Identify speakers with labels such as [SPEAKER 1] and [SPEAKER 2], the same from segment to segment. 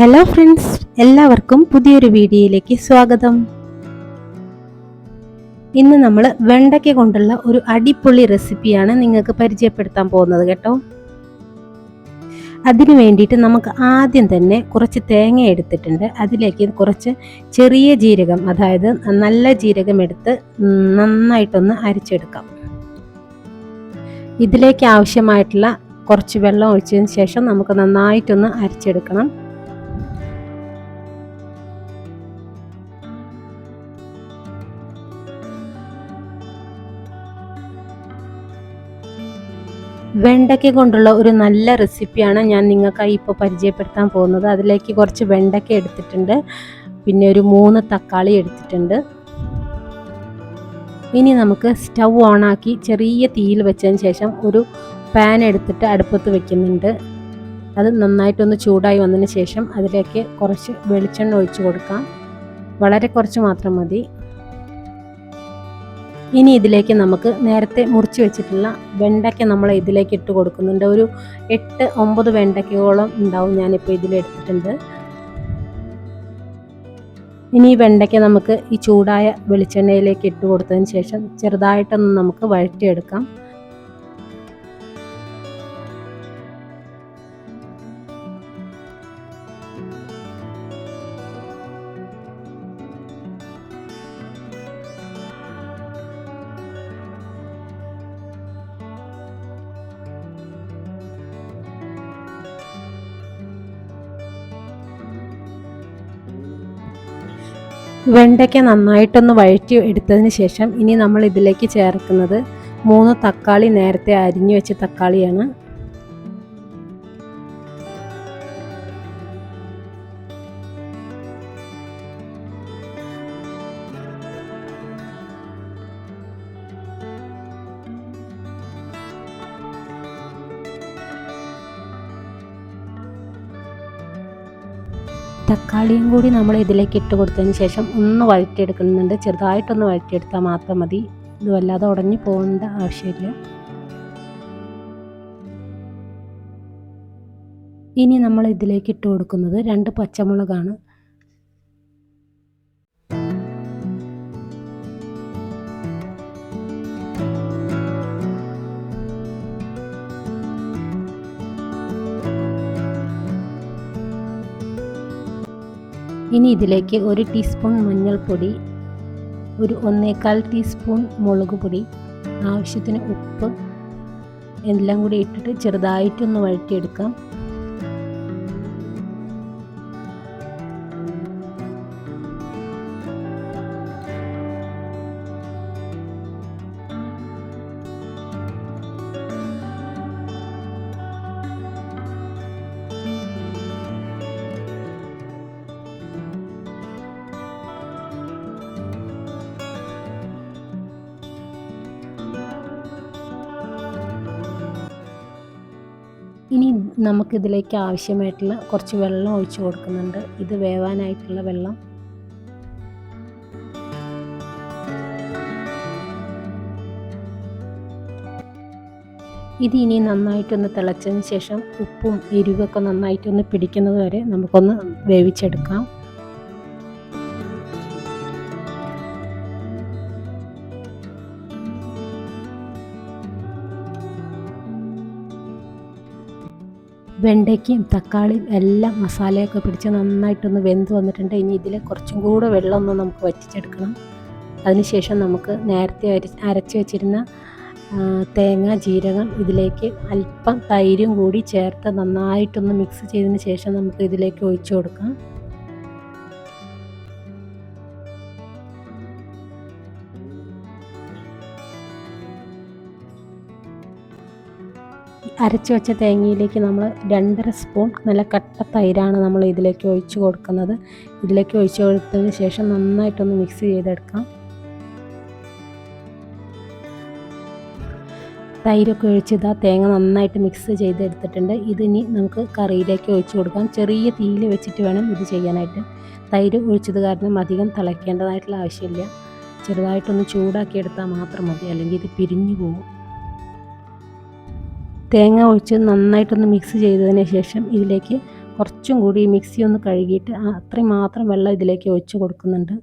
[SPEAKER 1] Hello friends എല്ലാവർക്കും പുതിയൊരു വീഡിയോയിലേക്ക് സ്വാഗതം. ഇന്ന് നമ്മൾ വെണ്ടയ്ക്ക കൊണ്ടുള്ള ഒരു അടിപൊളി റെസിപ്പിയാണ് നിങ്ങൾക്ക് പരിചയപ്പെടുത്താൻ പോകുന്നത് കേട്ടോ. അതിനു വേണ്ടിയിട്ട് നമുക്ക് ആദ്യം തന്നെ കുറച്ച് തേങ്ങ എടുത്തിട്ടുണ്ട്. അതിലേക്ക് കുറച്ച് ചെറിയ ജീരകം അതായത് നല്ല ജീരകം എടുത്ത് നന്നായിട്ടൊന്ന് അരിച്ചെടുക്കാം. ഇതിലേക്ക് ആവശ്യമായിട്ടുള്ള കുറച്ച് വെള്ളം ഒഴിച്ചതിന് ശേഷം നമുക്ക് നന്നായിട്ടൊന്ന് അരിച്ചെടുക്കണം. വെണ്ടയ്ക്ക കൊണ്ടുള്ള ഒരു നല്ല റെസിപ്പിയാണ് ഞാൻ നിങ്ങൾക്കായി ഇപ്പോൾ പരിചയപ്പെടുത്താൻ പോകുന്നത്. അതിലേക്ക് കുറച്ച് വെണ്ടയ്ക്ക എടുത്തിട്ടുണ്ട്. പിന്നെ ഒരു മൂന്ന് തക്കാളി എടുത്തിട്ടുണ്ട്. ഇനി നമുക്ക് സ്റ്റൗ ഓണാക്കി ചെറിയ തീയിൽ വെച്ചതിന് ശേഷം ഒരു പാൻ എടുത്തിട്ട് അടുപ്പത്ത് വെക്കുന്നുണ്ട്. അത് നന്നായിട്ടൊന്ന് ചൂടായി വന്നതിന് ശേഷം അതിലേക്ക് കുറച്ച് വെളിച്ചെണ്ണ ഒഴിച്ചു കൊടുക്കാം. വളരെ കുറച്ച് മാത്രം മതി. ഇനി ഇതിലേക്ക് നമുക്ക് നേരത്തെ മുറിച്ച് വെച്ചിട്ടുള്ള വെണ്ടയ്ക്ക നമ്മൾ ഇതിലേക്ക് ഇട്ട് കൊടുക്കുന്നുണ്ട്. ഒരു എട്ട് ഒമ്പത് വെണ്ടയ്ക്കയോളം ഉണ്ടാവും ഞാനിപ്പോൾ ഇതിലെടുത്തിട്ടുണ്ട് ഇനി ഈ വെണ്ടയ്ക്ക നമുക്ക് ഈ ചൂടായ വെളിച്ചെണ്ണയിലേക്ക് ഇട്ട് കൊടുത്തതിന് ശേഷം ചെറുതായിട്ടൊന്ന് നമുക്ക് വഴറ്റിയെടുക്കാം. വെണ്ടയ്ക്ക നന്നായിട്ടൊന്ന് വഴറ്റി എടുത്തതിന് ശേഷം ഇനി നമ്മൾ ഇതിലേക്ക് ചേർക്കുന്നത് മൂന്ന് തക്കാളി നേരത്തെ അരിഞ്ഞു വെച്ച തക്കാളിയാണ്. തക്കാളിയും കൂടി നമ്മൾ ഇതിലേക്ക് ഇട്ട് കൊടുത്തതിന് ശേഷം ഒന്ന് വഴറ്റിയെടുക്കുന്നുണ്ട്. ചെറുതായിട്ടൊന്ന് വഴറ്റിയെടുത്താൽ മാത്രം മതി. ഇത് വല്ലാതെ ഉടഞ്ഞു പോകേണ്ട ആവശ്യമില്ല. ഇനി നമ്മൾ ഇതിലേക്ക് ഇട്ട് കൊടുക്കുന്നത് രണ്ട് പച്ചമുളകാണ്. ഇനി ഇതിലേക്ക് ഒരു ടീസ്പൂൺ മഞ്ഞൾപ്പൊടി ഒരു ഒന്നേകാൽ ടീസ്പൂൺ മുളക് പൊടി ആവശ്യത്തിന് ഉപ്പ് എല്ലാം കൂടി ഇട്ടിട്ട് ചെറുതായിട്ടൊന്ന് വഴറ്റിയെടുക്കാം. ഇനി നമുക്കിതിലേക്ക് ആവശ്യമായിട്ടുള്ള കുറച്ച് വെള്ളം ഒഴിച്ച് കൊടുക്കുന്നുണ്ട്. ഇത് വേവാനായിട്ടുള്ള വെള്ളം. ഇത് ഇനി നന്നായിട്ടൊന്ന് തിളച്ചതിന് ശേഷം ഉപ്പും എരിവൊക്കെ നന്നായിട്ടൊന്ന് പിടിക്കുന്നത് വരെ നമുക്കൊന്ന് വേവിച്ചെടുക്കാം. വെണ്ടയ്ക്കയും തക്കാളിയും എല്ലാം മസാലയൊക്കെ പിടിച്ച് നന്നായിട്ടൊന്ന് വെന്ത് വന്നിട്ടുണ്ട്. ഇനി ഇതിൽ കുറച്ചും കൂടെ വെള്ളം ഒന്ന് നമുക്ക് വറ്റിച്ചെടുക്കണം. അതിനുശേഷം നമുക്ക് നേരത്തെ അരി അരച്ച് വെച്ചിരുന്ന തേങ്ങ ജീരകം ഇതിലേക്ക് അല്പം തൈരും കൂടി ചേർത്ത് നന്നായിട്ടൊന്ന് മിക്സ് ചെയ്തതിന് ശേഷം നമുക്ക് ഇതിലേക്ക് ഒഴിച്ചു കൊടുക്കാം. അരച്ച് വെച്ച തേങ്ങയിലേക്ക് നമ്മൾ രണ്ടര സ്പൂൺ നല്ല കട്ട തൈരാണ് നമ്മൾ ഇതിലേക്ക് ഒഴിച്ച് കൊടുക്കുന്നത്. ഇതിലേക്ക് ഒഴിച്ച് കൊടുത്തതിന് ശേഷം നന്നായിട്ടൊന്ന് മിക്സ് ചെയ്തെടുക്കാം. തൈരൊക്കെ ഒഴിച്ച് ഇതാ തേങ്ങ നന്നായിട്ട് മിക്സ് ചെയ്തെടുത്തിട്ടുണ്ട്. ഇതിനി നമുക്ക് കറിയിലേക്ക് ഒഴിച്ചു കൊടുക്കാം. ചെറിയ തീയിൽ വെച്ചിട്ട് വേണം ഇത് ചെയ്യാനായിട്ട്. തൈര് ഒഴിച്ചത് കാരണം അധികം തിളയ്ക്കേണ്ടതായിട്ടുള്ള ആവശ്യമില്ല. ചെറുതായിട്ടൊന്ന് ചൂടാക്കി എടുത്താൽ മാത്രം മതി. അല്ലെങ്കിൽ ഇത് പിരിഞ്ഞു പോകും. തേങ്ങ ഒഴിച്ച് നന്നായിട്ടൊന്ന് മിക്സ് ചെയ്തതിന് ശേഷം ഇതിലേക്ക് കുറച്ചും കൂടി മിക്സി ഒന്ന് കഴുകിയിട്ട് അത്രയും മാത്രം വെള്ളം ഇതിലേക്ക് ഒഴിച്ച് കൊടുക്കുന്നുണ്ട്.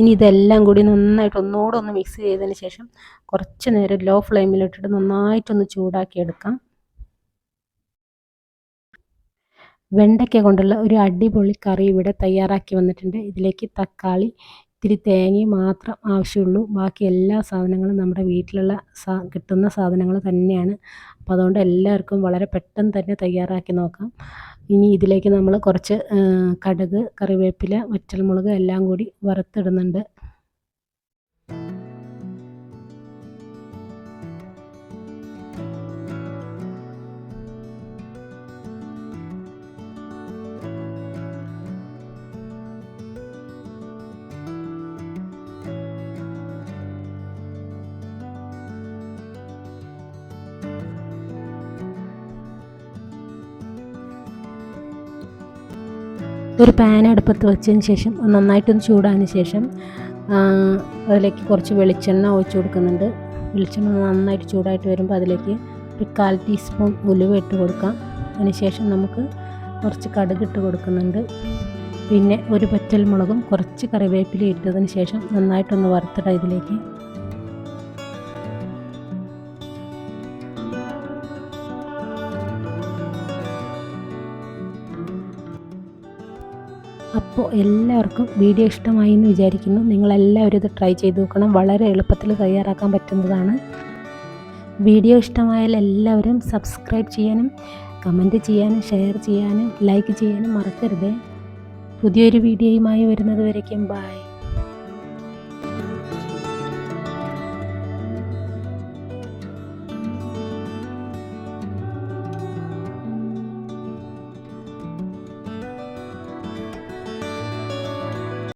[SPEAKER 1] ഇനി ഇതെല്ലാം കൂടി നന്നായിട്ട് ഒന്നുകൂടെ ഒന്ന് മിക്സ് ചെയ്തതിന് ശേഷം കുറച്ച് നേരം ലോ ഫ്ലെയിമിലിട്ടിട്ട് നന്നായിട്ടൊന്ന് ചൂടാക്കി എടുക്കാം. വെണ്ടയ്ക്ക കൊണ്ടുള്ള ഒരു അടിപൊളി കറി ഇവിടെ തയ്യാറാക്കി വന്നിട്ടുണ്ട്. ഇതിലേക്ക് തക്കാളി ഇത്തിരി തേങ്ങയും മാത്രം ആവശ്യമുള്ളൂ. ബാക്കി എല്ലാ സാധനങ്ങളും നമ്മുടെ വീട്ടിലുള്ള സാ കിട്ടുന്ന സാധനങ്ങൾ തന്നെയാണ്. അപ്പോൾ അതുകൊണ്ട് എല്ലാവർക്കും വളരെ പെട്ടെന്ന് തന്നെ തയ്യാറാക്കി നോക്കാം. ഇനി ഇതിലേക്ക് നമ്മൾ കുറച്ച് കടുക് കറിവേപ്പില വറ്റൽമുളക് എല്ലാം കൂടി വറുത്തിടുന്നുണ്ട്. ഒരു പാൻ അടുപ്പത്ത് വെച്ചതിന് ശേഷം നന്നായിട്ടൊന്ന് ചൂടാന് ശേഷം അതിലേക്ക് കുറച്ച് വെളിച്ചെണ്ണ ഒഴിച്ചു കൊടുക്കുന്നുണ്ട്. വെളിച്ചെണ്ണ നന്നായിട്ട് ചൂടായിട്ട് വരുമ്പോൾ അതിലേക്ക് ഒരു കാൽ ടീസ്പൂൺ ഉലുവ ഇട്ട് കൊടുക്കാം. അതിനുശേഷം നമുക്ക് കുറച്ച് കടുക് ഇട്ട് കൊടുക്കുന്നുണ്ട്. പിന്നെ ഒരു പറ്റൽ മുളകും കുറച്ച് കറിവേപ്പില ഇട്ടതിന് ശേഷം നന്നായിട്ടൊന്ന് വറുത്തിട ഇതിലേക്ക്. അപ്പോൾ എല്ലാവർക്കും വീഡിയോ ഇഷ്ടമായി എന്ന് വിചാരിക്കുന്നു. നിങ്ങളെല്ലാവരും ഇത് ട്രൈ ചെയ്ത് നോക്കണം. വളരെ എളുപ്പത്തിൽ തയ്യാറാക്കാൻ പറ്റുന്നതാണ്. വീഡിയോ ഇഷ്ടമായാൽ എല്ലാവരും സബ്സ്ക്രൈബ് ചെയ്യാനും കമന്റ് ചെയ്യാനും ഷെയർ ചെയ്യാനും ലൈക്ക് ചെയ്യാനും മറക്കരുത്. പുതിയൊരു വീഡിയോയുമായി വരുന്നത് വരയ്ക്കും. ബായ്